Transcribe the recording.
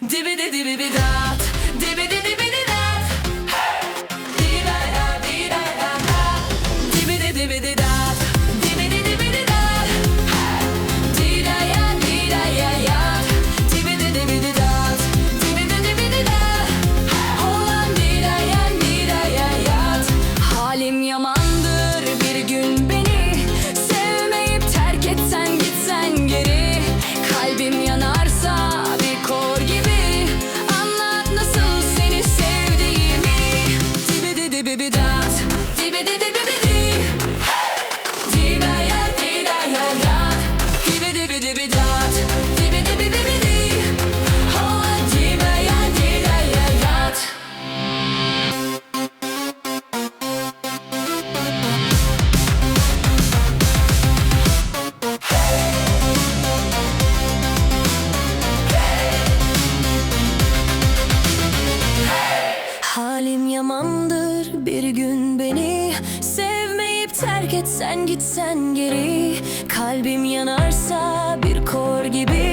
Dibidi dibidi dat Dibidi dibidi Halim yamandı bir gün beni Sevmeyip terk etsen gitsen geri. Kalbim yanarsa bir kor gibi